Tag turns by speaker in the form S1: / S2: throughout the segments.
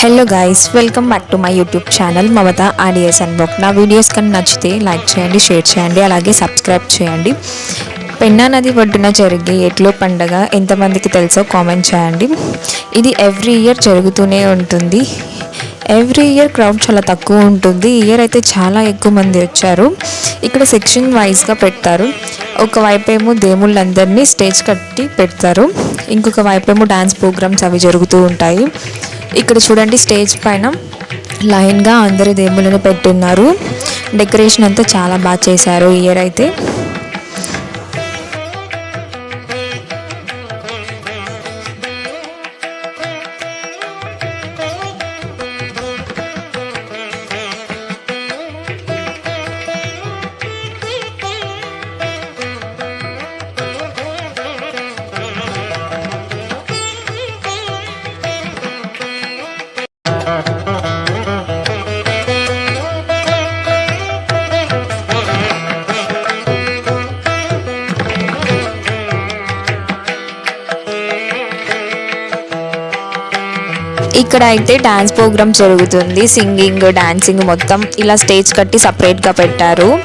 S1: Hello guys welcome back to my YouTube channel Mamata audios and బుక్ నా videos కన్నా నచ్చితే లైక్ చేయండి షేర్ చేయండి అలాగే సబ్స్క్రైబ్ చేయండి. పెన్నా నది ఒడ్డున జరిగే ఎట్లో పండగ ఎంతమందికి తెలుసో కామెంట్ చేయండి. ఇది ఎవ్రీ ఇయర్ జరుగుతూనే ఉంటుంది. ఎవ్రీ ఇయర్ క్రౌడ్ చాలా తక్కువ ఉంటుంది. ఇయర్ అయితే చాలా ఎక్కువ మంది వచ్చారు. ఇక్కడ సెక్షన్ వైజ్గా పెడతారు. ఒక వైపు ఏమో దేవుళ్ళందరినీ స్టేజ్ కట్టి పెడతారు. ఇంకొక వైపు ఏమో డ్యాన్స్ ప్రోగ్రామ్స్ అవి జరుగుతూ ఉంటాయి. ఇక్కడ చూడండి స్టేజ్ పైన లైన్గా అందరి దేవుళ్ళని పెట్టున్నారు. డెకరేషన్ అంతా చాలా బాగా చేశారు ఇయర్ అయితే. ఇక్కడ అయితే డాన్స్ ప్రోగ్రామ్ జరుగుతుంది. సింగింగ్ డాన్సింగ్ మొత్తం ఇలా స్టేజ్ కట్టి సపరేట్గా పెట్టారు.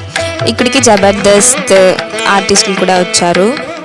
S1: ఇక్కడికి జబర్దస్త్ ఆర్టిస్టులు కూడా వచ్చారు.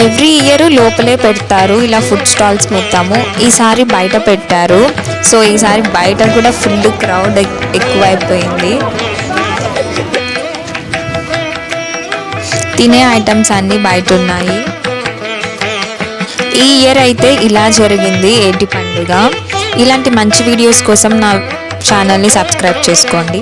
S1: ఎవ్రీ ఇయర్ లోపలే పెడతారు. ఇలా ఫుడ్ స్టాల్స్ మొత్తము ఈసారి బయట పెట్టారు. సో ఈసారి బయట కూడా ఫుల్ క్రౌడ్ ఎక్కువైపోయింది. తినే ఐటమ్స్ అన్నీ బయట ఉన్నాయి ఈ ఇయర్ అయితే ఇలా జరిగింది ఏటి పండుగ. ఇలాంటి మంచి వీడియోస్ కోసం నా ఛానల్ని సబ్స్క్రైబ్ చేసుకోండి.